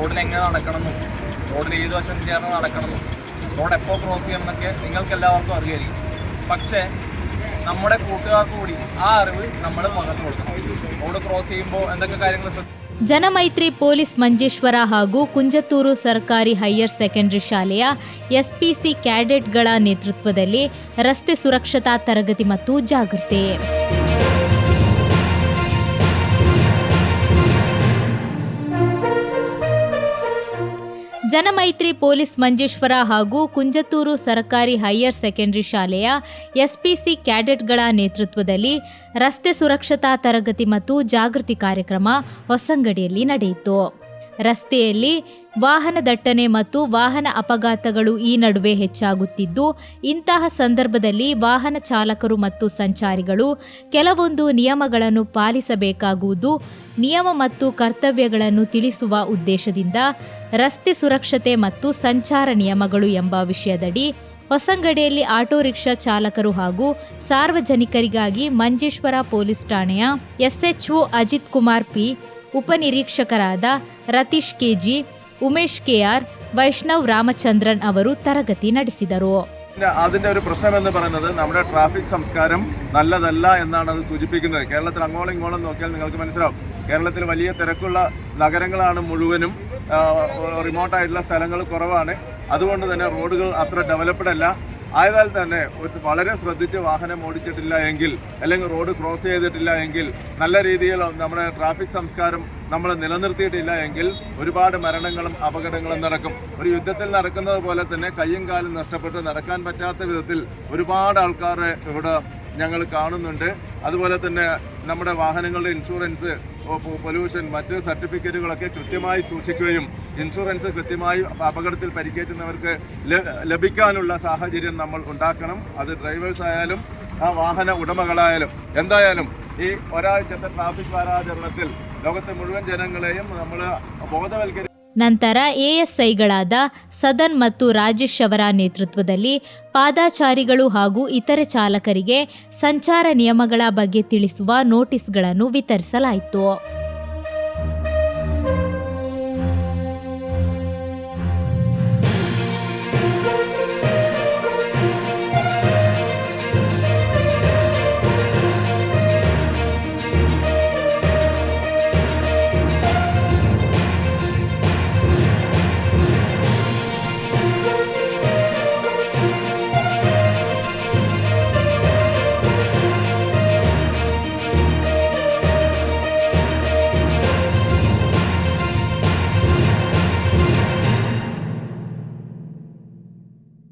റോഡിൽ എങ്ങനെ നടക്കണമെന്നും റോഡിൽ ഏത് വശം ചേർന്ന് നടക്കണമെന്നും റോഡ് എപ്പോൾ ക്രോസ് ചെയ്യണം എന്നൊക്കെ നിങ്ങൾക്ക് എല്ലാവർക്കും അറിയായിരിക്കും പക്ഷേ നമ്മുടെ കൂട്ടുകാർക്ക് കൂടി ആ അറിവ് നമ്മൾ പകർന്നു കൊടുക്കണം റോഡ് ക്രോസ് ചെയ്യുമ്പോൾ എന്തൊക്കെ കാര്യങ്ങൾ ശ്രദ്ധ ಜನಮೈತ್ರಿ ಪೊಲೀಸ್ ಮಂಜೇಶ್ವರ ಹಾಗೂ ಕುಂಜತ್ತೂರು ಸರ್ಕಾರಿ ಹೈಯರ್ ಸೆಕೆಂಡರಿ ಶಾಲೆಯ ಎಸ್ಪಿಸಿ ಕ್ಯಾಡೆಟ್ಗಳ ನೇತೃತ್ವದಲ್ಲಿ ರಸ್ತೆ ಸುರಕ್ಷತಾ ತರಗತಿ ಮತ್ತು ಜಾಗೃತಿ ಜನಮೈತ್ರಿ ಪೊಲೀಸ್ ಮಂಜೇಶ್ವರ ಹಾಗೂ ಕುಂಜತ್ತೂರು ಸರ್ಕಾರಿ ಹೈಯರ್ ಸೆಕೆಂಡರಿ ಶಾಲೆಯ ಎಸ್ಪಿಸಿ ಕ್ಯಾಡೆಟ್ಗಳ ನೇತೃತ್ವದಲ್ಲಿ ರಸ್ತೆ ಸುರಕ್ಷತಾ ತರಗತಿ ಮತ್ತು ಜಾಗೃತಿ ಕಾರ್ಯಕ್ರಮ ಹೊಸಂಗಡಿಯಲ್ಲಿ ನಡೆಯಿತು. ರಸ್ತೆಯಲ್ಲಿ ವಾಹನ ದಟ್ಟಣೆ ಮತ್ತು ವಾಹನ ಅಪಘಾತಗಳು ಈ ನಡುವೆ ಹೆಚ್ಚಾಗುತ್ತಿದ್ದು, ಇಂತಹ ಸಂದರ್ಭದಲ್ಲಿ ವಾಹನ ಚಾಲಕರು ಮತ್ತು ಸಂಚಾರಿಗಳು ಕೆಲವೊಂದು ನಿಯಮಗಳನ್ನು ಪಾಲಿಸಬೇಕಾಗುವುದು, ನಿಯಮ ಮತ್ತು ಕರ್ತವ್ಯಗಳನ್ನು ತಿಳಿಸುವ ಉದ್ದೇಶದಿಂದ ರಸ್ತೆ ಸುರಕ್ಷತೆ ಮತ್ತು ಸಂಚಾರ ನಿಯಮಗಳು ಎಂಬ ವಿಷಯದಡಿ ಹೊಸಂಗಡಿಯಲ್ಲಿ ಆಟೋ ರಿಕ್ಷಾ ಚಾಲಕರು ಹಾಗೂ ಸಾರ್ವಜನಿಕರಿಗಾಗಿ ಮಂಜೇಶ್ವರ ಪೊಲೀಸ್ ಠಾಣೆಯ ಎಸ್ಎಚ್ಒ ಅಜಿತ್ ಕುಮಾರ್ ಪಿ ಉಪನಿರೀಕ್ಷಕರಾದ ರತೀಶ್ ಕೆಜಿ ಉಮೇಶ್ ಕೆಆರ್ ವೈಷ್ಣವ್ ರಾಮಚಂದ್ರನ್ ಅವರು ತರಗತಿ ನಡೆಸಿದರು പിന്നെ അതിന്റെ ഒരു പ്രശ്നം എന്ന് പറയുന്നത് നമ്മുടെ ട്രാഫിക് സംസ്കാരം നല്ലതല്ല എന്നാണ് അത് സൂചിപ്പിക്കുന്നത് കേരളത്തിൽ അങ്ങോളം ഇങ്ങോളം നോക്കിയാൽ നിങ്ങൾക്ക് മനസ്സിലാവും കേരളത്തിൽ വലിയ തിരക്കുള്ള നഗരങ്ങളാണ് മുഴുവനും റിമോട്ടായിട്ടുള്ള സ്ഥലങ്ങൾ കുറവാണ്. അതുകൊണ്ട് തന്നെ റോഡുകൾ അത്ര ഡെവലപ്ഡ് അല്ല. ആയതാൽ തന്നെ വളരെ ശ്രദ്ധിച്ച് വാഹനം ഓടിച്ചിട്ടില്ല എങ്കിൽ അല്ലെങ്കിൽ റോഡ് ക്രോസ് ചെയ്തിട്ടില്ല എങ്കിൽ നല്ല രീതിയിൽ നമ്മുടെ ട്രാഫിക് സംസ്കാരം നമ്മൾ നിലനിർത്തിയിട്ടില്ല എങ്കിൽ ഒരുപാട് മരണങ്ങളും അപകടങ്ങളും നടക്കും. ഒരു യുദ്ധത്തിൽ നടക്കുന്നത് പോലെ തന്നെ കയ്യും കാലും നഷ്ടപ്പെട്ട് നടക്കാൻ പറ്റാത്ത വിധത്തിൽ ഒരുപാട് ആൾക്കാരെ ഇവിടെ ഞങ്ങൾ കാണുന്നുണ്ട്. അതുപോലെ തന്നെ നമ്മുടെ വാഹനങ്ങളുടെ ഇൻഷുറൻസ് പൊല്യൂഷൻ മറ്റ് സർട്ടിഫിക്കറ്റുകളൊക്കെ കൃത്യമായി സൂക്ഷിക്കുകയും ഇൻഷുറൻസ് കൃത്യമായി അപകടത്തിൽ പരിക്കേറ്റുന്നവർക്ക് ലഭിക്കാനുള്ള സാഹചര്യം നമ്മൾ ഉണ്ടാക്കണം. അത് ഡ്രൈവേഴ്സ് ആയാലും ആ വാഹന ഉടമകളായാലും. എന്തായാലും ഈ ഒരാഴ്ചത്തെ ട്രാഫിക് വാരാചരണത്തിൽ ലോകത്തെ മുഴുവൻ ജനങ്ങളെയും നമ്മൾ ബോധവൽക്കരി ನಂತರ ಎಎಸ್ಐಗಳಾದ ಸದನ್ ಮತ್ತು ರಾಜೇಶ್ ಅವರ ನೇತೃತ್ವದಲ್ಲಿ ಪಾದಾಚಾರಿಗಳು ಹಾಗೂ ಇತರೆ ಚಾಲಕರಿಗೆ ಸಂಚಾರ ನಿಯಮಗಳ ಬಗ್ಗೆ ತಿಳಿಸುವ ನೋಟಿಸ್ಗಳನ್ನು ವಿತರಿಸಲಾಯಿತು.